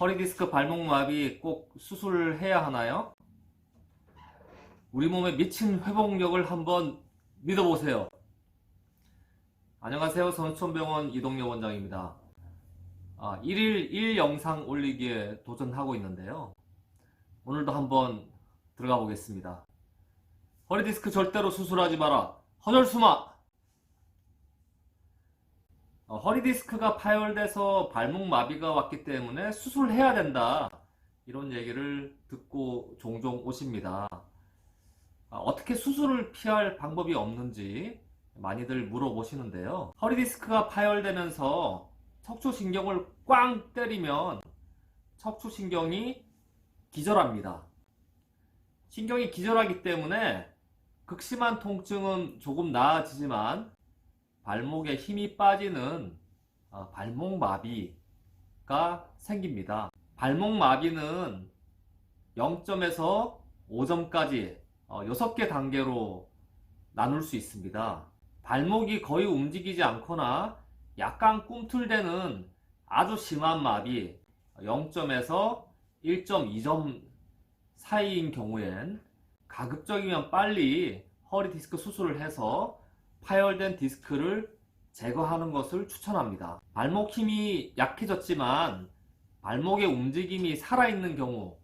허리디스크 발목마비 꼭 수술해야 하나요? 우리 몸에 미친 회복력을 한번 믿어보세요. 안녕하세요. 선수촌병원 이동엽 원장입니다. 아, 1일 1 영상 올리기에 도전하고 있는데요. 오늘도 한번 들어가 보겠습니다. 허리디스크 절대로 수술하지 마라. 허절수마! 어, 허리디스크가 파열돼서 발목 마비가 왔기 때문에 수술해야 된다. 이런 얘기를 듣고 종종 오십니다. 아, 어떻게 수술을 피할 방법이 없는지 많이들 물어보시는데요. 허리디스크가 파열되면서 척추신경을 꽝 때리면 척추신경이 기절합니다. 신경이 기절하기 때문에 극심한 통증은 조금 나아지지만 발목에 힘이 빠지는 어, 발목 마비가 생깁니다. 발목 마비는 0점에서 5점까지 6개 단계로 나눌 수 있습니다. 발목이 거의 움직이지 않거나 약간 꿈틀대는 아주 심한 마비 0점에서 1.2점 사이인 경우엔 가급적이면 빨리 허리 디스크 수술을 해서 파열된 디스크를 제거하는 것을 추천합니다. 발목 힘이 약해졌지만 발목의 움직임이 살아있는 경우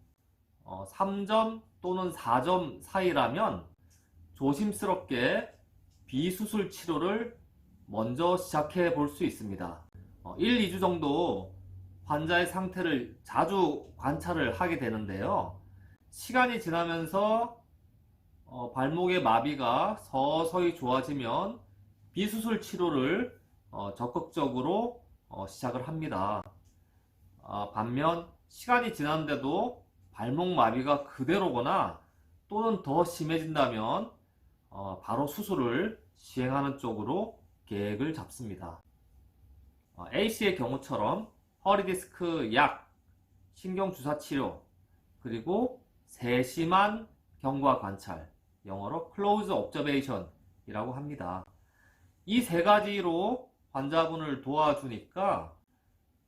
어, 3점 또는 4점 사이라면 조심스럽게 비수술 치료를 먼저 시작해 볼 수 있습니다. 어, 1, 2주 정도 환자의 상태를 자주 관찰을 하게 되는데요. 시간이 지나면서 어, 발목의 마비가 서서히 좋아지면 비수술 치료를 어, 적극적으로 어, 시작을 합니다. 아, 반면 시간이 지났는데도 발목 마비가 그대로거나 또는 더 심해진다면 어, 바로 수술을 시행하는 쪽으로 계획을 잡습니다. 어, A씨의 경우처럼 허리 디스크 약, 신경 주사 치료, 그리고 세심한 경과 관찰, 영어로 close observation이라고 합니다. 이 세 가지로 환자분을 도와주니까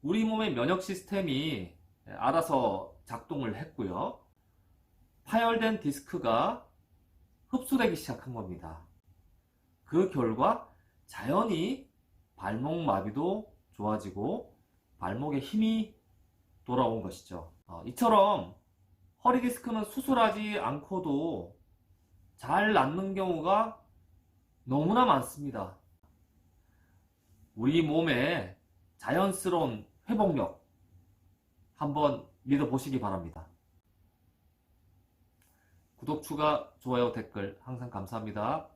우리 몸의 면역 시스템이 알아서 작동을 했고요. 파열된 디스크가 흡수되기 시작한 겁니다. 그 결과 자연히 발목 마비도 좋아지고 발목에 힘이 돌아온 것이죠. 어, 이처럼 허리 디스크는 수술하지 않고도 잘 낫는 경우가 너무나 많습니다. 우리 몸의 자연스러운 회복력 한번 믿어보시기 바랍니다. 구독, 추가, 좋아요, 댓글 항상 감사합니다.